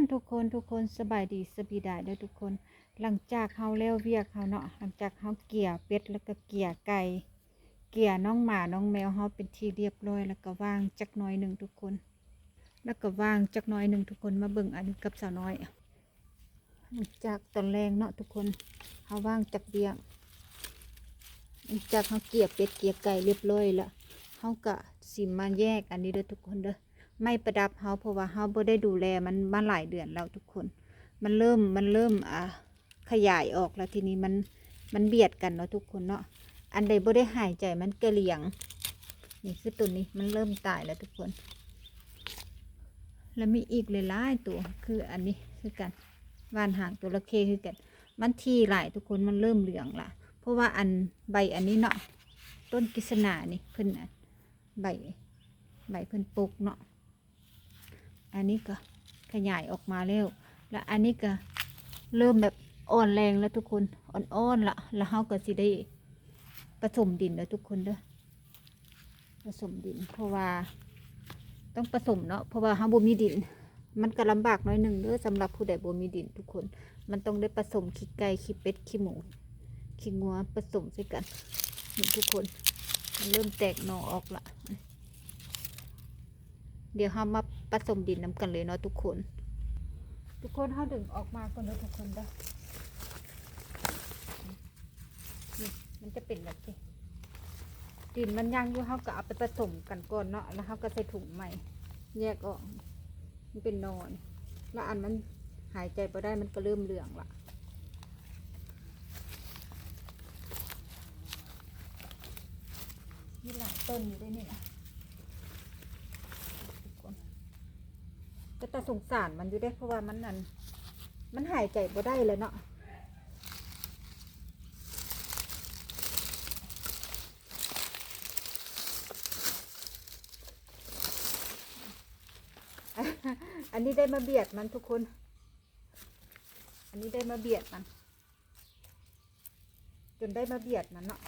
นทุกคนทุกคนสบายดีสบีด้เด้อทุกคน หลังจากเฮาแล้วเวียกเฮาเนาะหลังจากเฮาเกี่ยเป็ดแล้วก็เกี่ยไก่เกี่ยน้องหมาน้องแมวเฮาเป็นที่เรียบร้อย แล้วก็วางจักน่อยหนึ่งทุกคน แล้วก็วางจักน่อยหนึ่งทุกคนมาเบิ่งอันนี้กับสาวน้อยหลังจากตอนแรงเนาะทุกคนเฮาว่างจักเบียงหลังจากเฮาเกี่ยเป็ดเกี่ยไก่เรียบร้อยแล้วเฮาก็สิมาแยกอันนี้เด้อทุกคนเด้อ ไม่ประดับเฮาเพราะว่าเฮาบ่ได้ดูแลมันมาหลายเดือนแล้วทุกคน มันเริ่มมันเริ่มอ่าขยายออกแล้วทีนี้มันมันเบียดกันเนาะทุกคนเนาะอันใดบ่ได้หายใจมันกระเหลียง นี่คือตัวนี้มันเริ่มตายแล้วทุกคน แล้วมีอีกหลายๆตัวคืออันนี้คือกันว่านหางตัวละเคคือกัน มันทีหลายทุกคนมันเริ่มเหลืองละเพราะว่าอันใบอันนี้เนาะต้นกิษณานี่เพิ่นใบใบเพิ่นปลูกเนาะ อันนี้ก็ขยายออกมาแล้ว แล้วอันนี้ก็เริ่มแบบอ่อนแรงแล้วทุกคนอ่อนๆละแล้วเขาก็สิได้ผสมดินแล้วทุกคนเด้อผสมดิน เพราะว่า ต้องผสมเนาะเพราะว่าเขาบ่มีดิน มันก็ลำบากหน้อยหนึ่งเด้อสำหรับผู้ใดบ่มีดินทุกคน มันต้องได้ผสมขี้ไก่ขี้เป็ดขี้หมูขี้งัวผสมใส่กันนี่ทุกคนเริ่มแตกหน่อออกละเดี๋ยวเรามา สมดินน้ำกันเลยเนาะทุกคน ทุกคนเขาดึงออกมาก่อนเนาะทุกคนเด้อนี่มันจะเป็นแบบนี้ดินมันยังอยู่เขาก็เอาไปผสมกันก่อนเนาะแล้วเขาก็ใส่ถุงใหม่ แยกออกมันเป็นนอน แล้วอันมันหายใจไปได้มันก็เริ่มเหลืองละมีหลายต้นอยู่ด้วยนี่นะ ทุกคน ก็แต่สงสารมันอยู่ได้เพราะว่ามันนั่นมันหายใจบ่ได้เลยเนาะอันนี้ได้มาเบียดมันทุกคน อันนี้ได้มาเบียดมัน จนได้มาเบียดมันเนาะ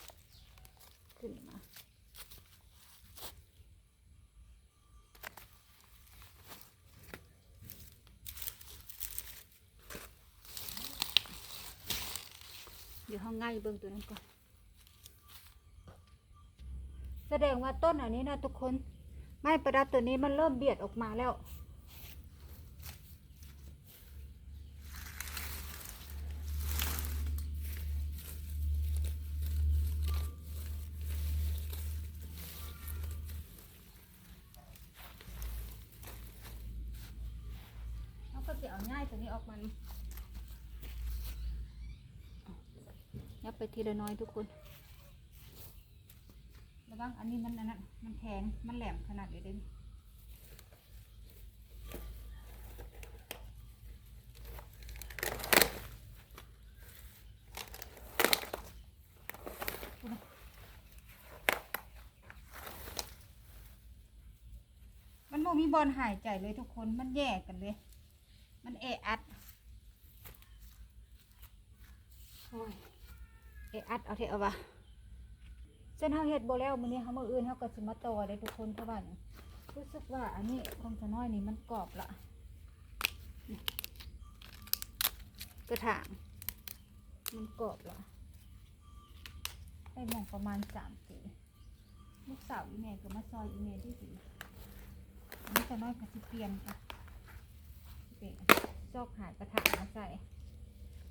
ขึ้นมา เดี๋ยวห้องง่ายเบื้องตัวนั้นก่อน แสดงว่าต้นอันนี้นะทุกคน ไม้ประดับตัวนี้มันเริ่มเบียดออกมาแล้ว เขาก็จะเอาง่ายตัวนี้ออกมัน ยับไปทีละน้อยทุกคนระวังอันนี้มันอันนั้นมันแทงมันแหลมขนาดเดียวเด้นมันโมมีบอลหายใจเลยทุกคนมันแยกกันเลย มันเอะอัดโอ้ย เออัดเอาเถอะเอาวะเส้นเฮาเฮ็ดบ่แล้วมื้อนี้เฮามื้ออื่นเฮาก็สิมาต่อเลยทุกคนเพราะว่ารู้สึกว่าอันนี้ของจะน้อยนี่มันกรอบละกระถางมันกรอบละได้มองประมาณสามปีลูกสาวอีเมก็มาซอยอีเมด้วยสิอันนี้จะน้อยก็สิเปลี่ยนค่ะเปลี่ยนซอกหายกระถางมาใส่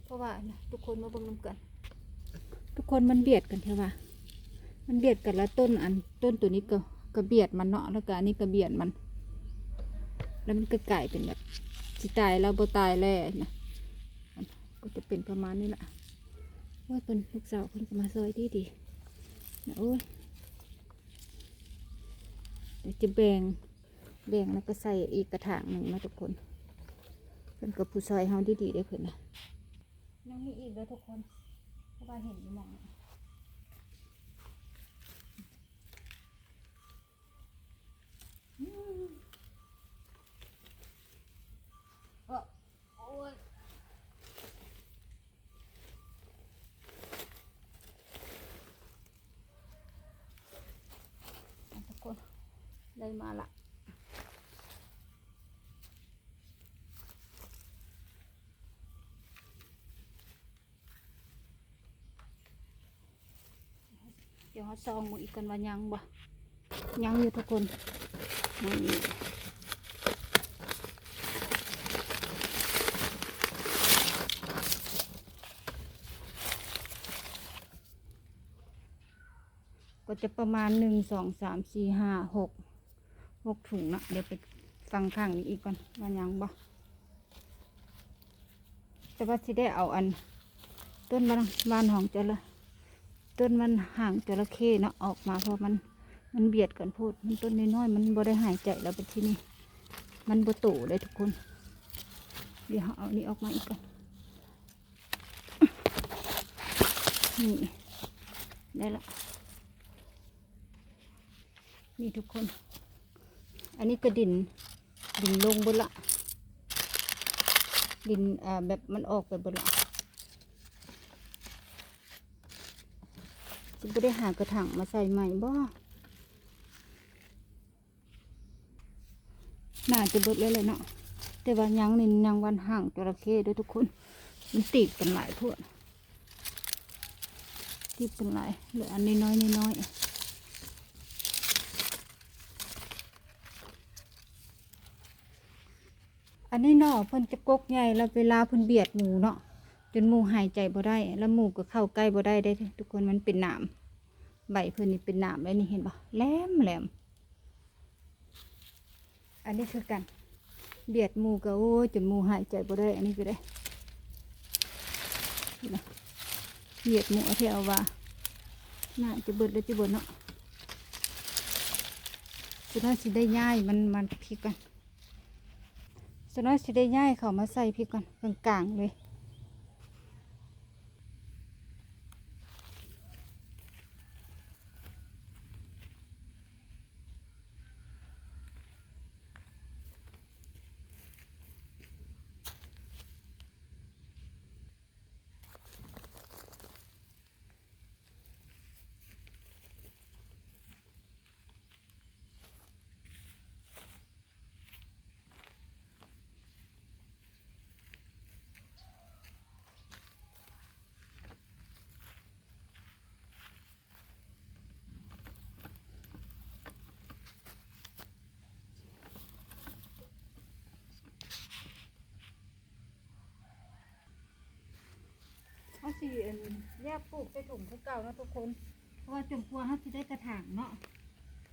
เพราะว่าทุกคนมาเบิ่งนำกัน ทุกคนมันเบียดกันใช่ปะมันเบียดกันแล้วต้นอันต้นตัวนี้ก็ก็เบียดมันเนาะแล้วก็อันนี้ก็เบียดมัน แล้วมันก็กลายเป็นแบบสิตายแล้วบ่ตายแล้วนะก็จะเป็นประมาณนี้แหละว่าเป็นลูกสาวคนก็มาซอยดีดีนะโอ้ยเดี๋ยวจะแบ่งแบ่งแล้วก็ใส่อีกกระถางหนึ่งนะทุกคนเป็นกับผู้ซอยเฮาดีๆได้เพิ่นนะยังมีอีกเลยทุกคน เพราะว่าเห็นอยู่มองเนี่ยอืมเอ้อโอ้ยทุกคนได้มาละ ดี๋ยวเขาซองมูอีกกันว่ายังบ่ยังอยู่ทุกคนนี่ก็จะประมาณหนึ่งสองสามสี่ห้าหกหกถุงนะเดี๋ยวไปฟังข้างนี้อีกก่อนว่ายังบ่แต่ว่าสิได้เอาอัน ต้นมันบานของจะละ ต้นมันห่างจระเข้เนาะออกมาเพราะมันมันเบียดกันพูด มันต้นน้อยๆมันบ่ได้หายใจแล้วไปที่นี่มันบ่โตเลยทุกคน เดี๋ยวเอานี่ออกมาอีกก่อนนี่ได้ละนี่ทุกคน อันนี้ก็ดินดินลงบนละ ดินอ่าแบบมันออกไปบนละ จะไม่ได้หากระถางมาใส่ใหม่บ่น่าจะเบิดเลยเลยเนาะแต่ว่ายังนี่ยังวันห่างจระเข้ด้วยทุกคนมันติดกันหลายพวกติดกันหลายเหลืออันนี้น้อยน้อยอันนี้เนาะเพิ่นจะกกใหญ่แล้วเวลาเพิ่นเบียดหมูเนาะ นหมูหายใจบ่ได้ แล้วหมูก็เข้าใกล้บ่ได้ได้ ทุกคนมันเป็นหนามใบเพื่อนนี่เป็นหนามแล้วนี่เห็นปะแหลมแหลมอันนี้คือกัน เบียดหมูก็โอ้จนหมูหายใจบ่ได้ อันนี้ก็ได้เบียดหมูเอาเที่ยวว่าน่าจะเบิดแล้วจะเบิดเนาะสุดท้ายสิได้ย่ายมันมันพริกกันสุดท้ายสิได้ย่ายเขามาใส่พริกกันกลางๆเลย อันแยกปลูกใส่ถุงคือเก่าเนาะทุกคน เพราะว่าจมพัวเขาสิได้กระถางเนาะ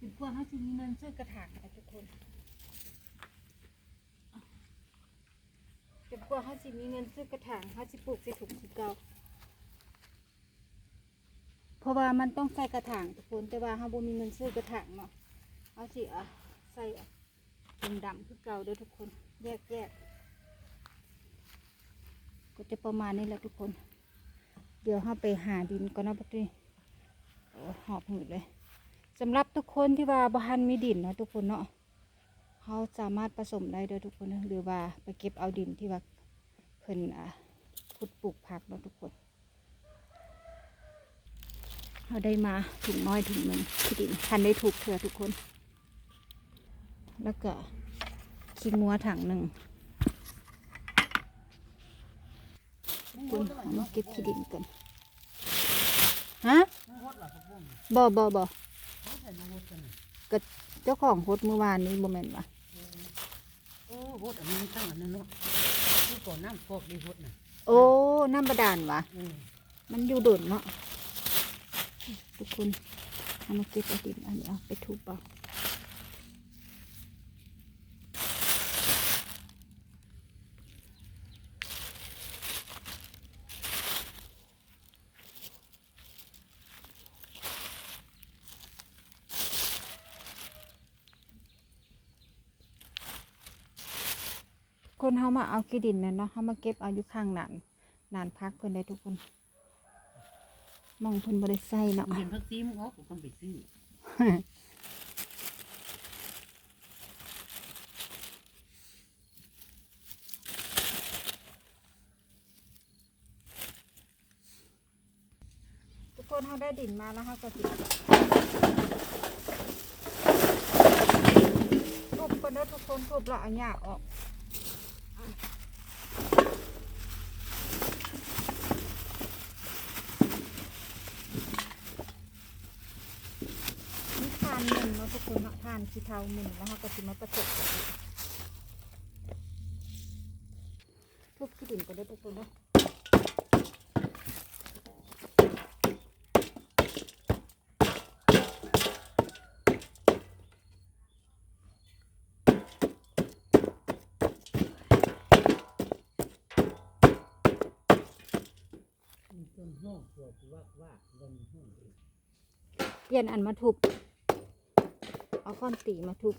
จมพัวเขาสิมีเงินซื้อกระถางค่ะทุกคนจมพัวเขาสิมีเงินซื้อกระถางเขาสิปลูกใส่ถุงคือเก่าเพราะว่ามันต้องใส่กระถางทุกคนแต่ว่าเขาบ่มีเงินซื้อกระถางเนาะเขาสิอะใส่ถุงดำคือเก่าเด้อทุกคนแยกแยกก็จะประมาณนี้แหละทุกคน เดี๋ยวเราไปหาดินก่อนนะปัตนี้หอบหืดเลยสำหรับทุกคนที่ว่าบ้านมีดินนะทุกคนเนาะเขาสามารถผสมได้เด้อทุกคนนะหรือว่าไปเก็บเอาดินที่ว่าเพิ่นอะขุดปลูกผักเนาะทุกคนเราได้มาถุงน้อยถุงหนึ่งที่ดินทันได้ถูกเถื่อทุกคน แล้วก็ขี้งัวถังหนึ่ง คุณเอามาเก็บขี้ดินกันฮะบ่บ่บ่ก็เจ้าของโพสต์เมื่อวานนี้โมเมนต์วะโอ้โหอันนี้มันตั้งอันนั้นเนาะที่ก่อนน้ำฟอกดีโหดน่ะโอ้น้ำบาดาลวะอืมมันอยู่โดุนเนาะทุกคนเอามาเก็บเอาดินอันนี้เอาไปทุบเอา คนเขามาเอาขี้ดินเนี่ยเนาะเขามาเก็บเอาอยู่ข้างหนานหนานพักเพิ่นได้ทุกคน มองเพิ่นบ่ได้ใส่เนาะเห็นพักซีมงอกูก็ไปซื้อทุกคนเขาได้ดินมาแล้วเขาก็สิทุบคนเด้อทุกคนทุบแล้วเอาหญ้าออก ขี้เทาหนึ่งแล้วเราก็สิมาประจบกันอีกทุบขี้ดินก็ได้ทุกคนเนาะเปลี่ยนอันมาทุบ เอาค้อนตีมาทุบ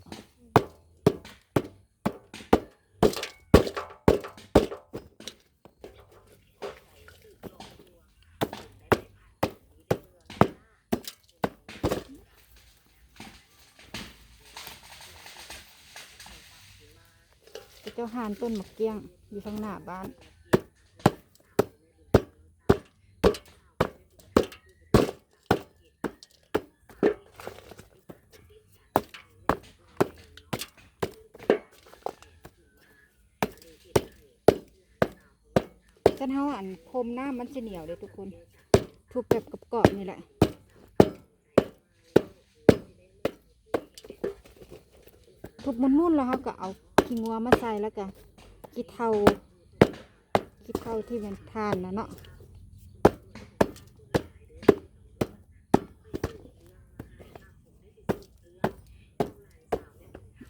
เจ้าหานต้นมะเกี้ยงอยู่ข้างหน้าบ้าน กันเฮาอันพรมหน้ามันจะเหนียวเลยทุกคน ทุบแบบกับกรอบๆนี่แหละทุบมุนๆแล้วเขาก็เอาขี้งัวมาใส่แล้วก็กีเทากีเทาที่เป็นทานนะเนาะ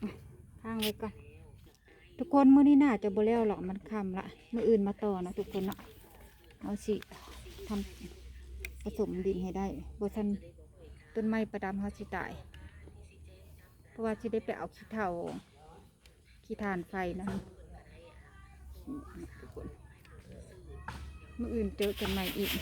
อะข้างไว้ก่อนทุกคนมื้อนี้น่าจะบ่แล้วหรอกมันค่ำละมืออื่นมาต่อนะทุกคนเนาะเอาสิทำผสมดินให้ได้บ่ทันต้นไม้ประดำเฮาสิตาย เพราะว่าจะได้ไปเอาขี้เถ้าขี้ทานไฟนะทุกคนมืออื่นเจอกันใหม่อีก